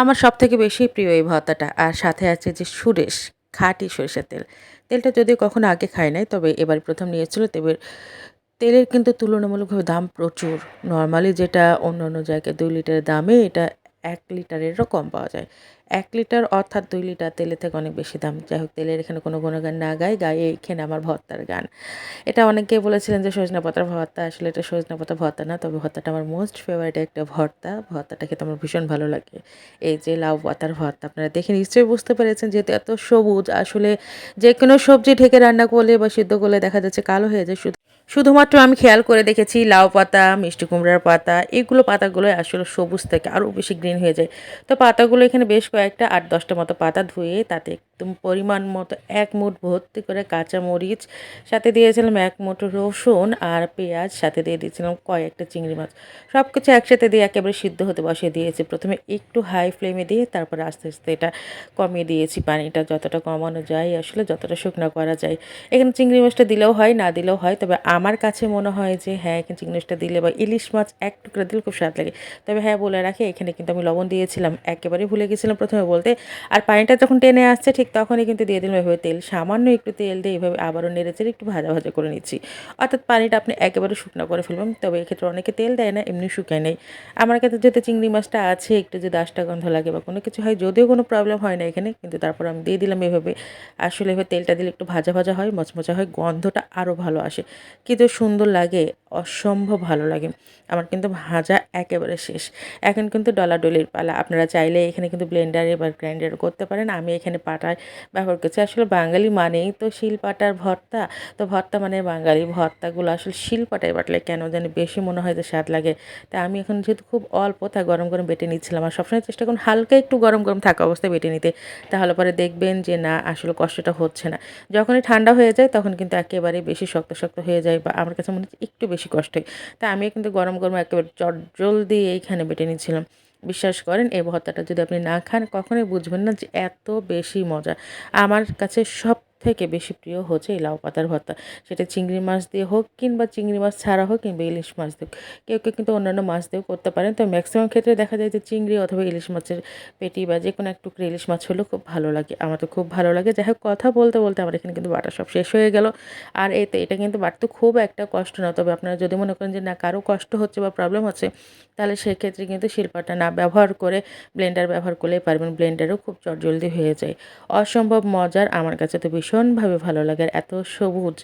আমার সব থেকে বেশি প্রিয় এই ভর্তাটা। আর সাথে আছে যে সুরেশ, খাঁটি সরিষার তেল। তেলটা যদিও কখনো আগে খাই নাই, তবে এবার প্রথম নিয়েছিল। তবে তেলের কিন্তু তুলনামূলকভাবে দাম প্রচুর। নর্মালি যেটা অন্য অন্য জায়গায় দুই লিটারের দামে এটা এক লিটারেরও কম পাওয়া যায়। এক লিটার অর্থাৎ দুই লিটার তেলের থেকে অনেক বেশি দাম। যাই হোক, তেলের এখানে কোনো গুণগান না গায়, গায়ে এখানে আমার ভর্তার গান। এটা অনেকে বলেছিলেন যে সজনা পাতার ভর্তা, আসলে এটা সজনা পাতা ভর্তা না, তবে ভর্তাটা আমার মোস্ট ফেভারিট একটা ভর্তা। ভর্তাটা খেতে আমার ভীষণ ভালো লাগে। এই যে লাউ পাতার ভর্তা, আপনারা দেখে নিশ্চয়ই বুঝতে পেরেছেন যেহেতু এত সবুজ। আসলে যে কোনো সবজি ঢেকে রান্না করলে বা সিদ্ধ করলে দেখা যাচ্ছে কালো হয়ে যায়, শুধু শুধুমাত্র আমি খেয়াল করে দেখেছি লাউ পাতা, মিষ্টি কুমড়ার পাতা, এগুলো পাতাগুলো আসলে সবুজ থেকে আরও বেশি গ্রিন হয়ে যায়। তো পাতাগুলো এখানে বেশ কয়েকটা আট দশটা মতো পাতা ধুয়ে তাতে একদম পরিমাণ মতো এক মুঠ ভর্তি করে কাঁচা মরিচ, সাথে দিয়েছিলাম এক মুঠ রসুন আর পেঁয়াজ, সাথে দিয়ে দিয়েছিলাম কয়েকটা চিংড়ি মাছ। সব কিছু একসাথে দিয়ে একেবারে সিদ্ধ হতে বসিয়ে দিয়েছি। প্রথমে একটু হাই ফ্লেমে দিয়ে তারপরে আস্তে আস্তে এটা কমিয়ে দিয়েছি পানিটা যতটা কমানো যায়, আসলে যতটা শুকনো করা যায়। এখানে চিংড়ি মাছটা দিলেও হয়, না দিলেও হয়, তবে আমার কাছে মনে হয় যে হ্যাঁ এখানে চিংড়ি মাছটা দিলে বা ইলিশ মাছ এক টুকরা দিলে খুব স্বাদ লাগে। তবে হ্যাঁ বলে রাখি, এখানে কিন্তু আমি লবণ দিয়েছিলাম একেবারে ভুলে গেছিলাম প্রথমে বলতে। আর পানিটা যখন টেনে আসছে ঠিক তখনই কিন্তু দিয়ে দিলাম এভাবে তেল। সামান্য একটু তেল দিয়ে এভাবে আবারও নেড়ে চেড়ে একটু ভাজা ভাজা করে নিচ্ছি। অর্থাৎ পানিটা আপনি একেবারে শুকনো করে ফেলবেন, তবে এক্ষেত্রে অনেকে তেল দেয় না, এমনি শুকায় নেই। আমার কাছে যেহেতু চিংড়ি মাছটা আছে, একটু যদি আষ্টা গন্ধ লাগে বা কোনো কিছু হয়, যদিও কোনো প্রবলেম হয় না এখানে, কিন্তু তারপর আমি দিয়ে দিলাম এভাবে। আসলে এভাবে তেলটা দিলে একটু ভাজা ভাজা হয়, মচমচা হয়, গন্ধটা আরও ভালো আসে। কিন্তু সুন্দর লাগে, অসম্ভব ভালো লাগে। আমার কিন্তু ভাজা একেবারে শেষ। এখন কিন্তু ডলাডলির পালা। আপনারা চাইলে এখানে কিন্তু ব্লেন্ডারে বা গ্রাইন্ডার করতে পারেন। আমি এখানে পাটায় ব্যবহার করছি। আসলে বাঙালি মানেই তো শিলপাটার ভর্তা। তো ভর্তা মানে বাঙালি ভর্তাগুলো আসলে শিল পাটায় বাটলে কেন জানি বেশি মনে হয় যে স্বাদ লাগে। তা আমি এখন যেহেতু খুব অল্প তা গরম গরম বেটে নিচ্ছিলাম। আর সবসময় চেষ্টা করুন হালকা একটু গরম গরম থাকা অবস্থায় বেটে নিতে। তাহলে পরে দেখবেন যে না, আসলে কষ্টটা হচ্ছে না। যখনই ঠান্ডা হয়ে যায় তখন কিন্তু একেবারে বেশি শক্ত শক্ত হয়ে যায় বা আমার কাছে মনে হচ্ছে একটু বেশি কষ্ট হয়। তা আমি কিন্তু গরম গরম একেবারে চট জলদি এইখানে বেটে নিচ্ছিলাম। বিশ্বাস করেন, এই ভর্তাটা যদি আপনি না খান, কখনোই বুঝবেন না যে এত বেশি মজা। আমার কাছে সব থেকে বেশি প্রিয় হচ্ছে এই লাউ পাতার ভর্তা। সেটা চিংড়ি মাছ দিয়ে হোক কিংবা চিংড়ি মাছ ছাড়া হোক কিংবা ইলিশ মাছ দিয়ে কেউ কেউ কিন্তু অন্যান্য মাছ দিয়েও করতে পারেন। তো ম্যাক্সিমাম ক্ষেত্রে দেখা যায় যে চিংড়ি অথবা ইলিশ মাছের পেটি বা যে কোনো এক ইলিশ মাছ হলেও খুব ভালো লাগে। আমার তো খুব ভালো লাগে। যাই হোক, কথা বলতে বলতে আমার এখানে কিন্তু বাটা সব শেষ হয়ে গেল। আর এতে, এটা কিন্তু বাটতে খুব একটা কষ্ট না তবে আপনারা যদি মনে করেন যে না, কারও কষ্ট হচ্ছে বা প্রবলেম হচ্ছে, তাহলে সেক্ষেত্রে কিন্তু শিল্পাটা না ব্যবহার করে ব্লেন্ডার ব্যবহার করলেই পারবেন। ব্লেন্ডারও খুব চটজলদি হয়ে যায়। অসম্ভব মজার। আমার কাছে তো ভীষণভাবে ভালো লাগে আর এত সবুজ,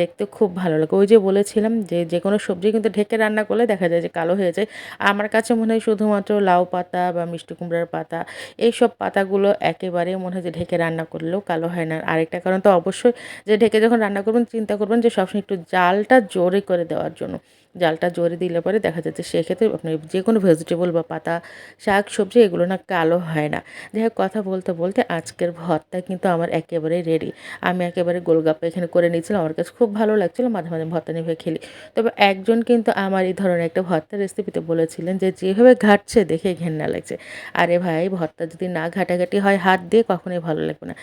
দেখতে খুব ভালো লাগে। ওই যে বলেছিলাম যে যে কোনো সবজি কিন্তু ঢেকে রান্না করলে দেখা যায় যে কালো হয়ে যায়। আমার কাছে মনে হয় শুধুমাত্র লাউ পাতা বা মিষ্টি কুমড়ার পাতা, এইসব পাতাগুলো একেবারে মনে হয় যে ঢেকে রান্না করলেও কালো হয় না। আরেকটা কারণ তো অবশ্যই যে ঢেকে যখন রান্না করবেন, চিন্তা করবেন যে সবসময় একটু জালটা জোরে করে দেওয়ার জন্য। জালটা জোরে দিলে পরে দেখা যাচ্ছে সেক্ষেত্রে আপনি যে কোনো ভেজিটেবল বা পাতা, শাক, সবজি, এগুলো না কালো হয় না। যাই হোক, কথা বলতে বলতে আজকের ভর্তা কিন্তু আমার একেবারে রেডি আমি একেবারে গোলগাপ্পা এখানে করে নিয়েছিলাম। আমার কাছে খুব ভালো লাগছিল, মাঝে মাঝে ভর্তা নিয়ে খেলি। তবে একজন কিন্তু আমার এই ধরনের একটা ভর্তা রেসিপিতে বলেছিলেন যে, যেভাবে ঘাটছে দেখে ঘেন্না লাগছে। আরে ভাই, ভর্তা যদি না ঘাটাঘাটি হয়, হাত দিয়ে কখনোই ভালো লাগবে না।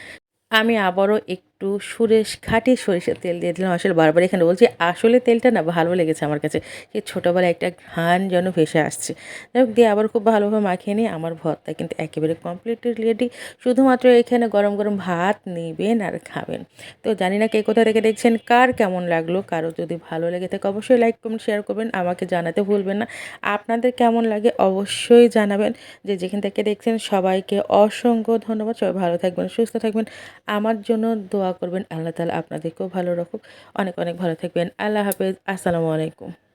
আমি আবারও একটু সুরেশ, খাঁটি সরিষার তেল দিয়ে দিলাম। আসলে বারবার এখানে বলছি, আসলে তেলটা না ভালো লেগেছে আমার কাছে। সেই ছোটোবেলায় একটা ঘান যেন ভেসে আসছে। যাই হোক, দিয়ে আবার খুব ভালোভাবে মাখিয়ে নিই। আমার ভর্তা কিন্তু একেবারে কমপ্লিটলি রেডি শুধুমাত্র এখানে গরম গরম ভাত নেবেন আর খাবেন। তো জানি না কে কোথা থেকে দেখছেন, কার কেমন লাগল, কারও যদি ভালো লেগে থাকে অবশ্যই লাইক কমেন্ট শেয়ার করবেন। আমাকে জানাতে ভুলবেন না। আপনাদের কেমন লাগে অবশ্যই জানাবেন। যে যেখান থেকে দেখছেন, সবাইকে অসংখ্য ধন্যবাদ। সবাই ভালো থাকবেন, সুস্থ থাকবেন। আমার জন্য দোয়া করবেন। আল্লাহ তালা আপনাদেরকেও ভালো রাখুক। অনেক অনেক ভালো থাকবেন। আল্লাহ হাফেজ। আসসালামু আলাইকুম।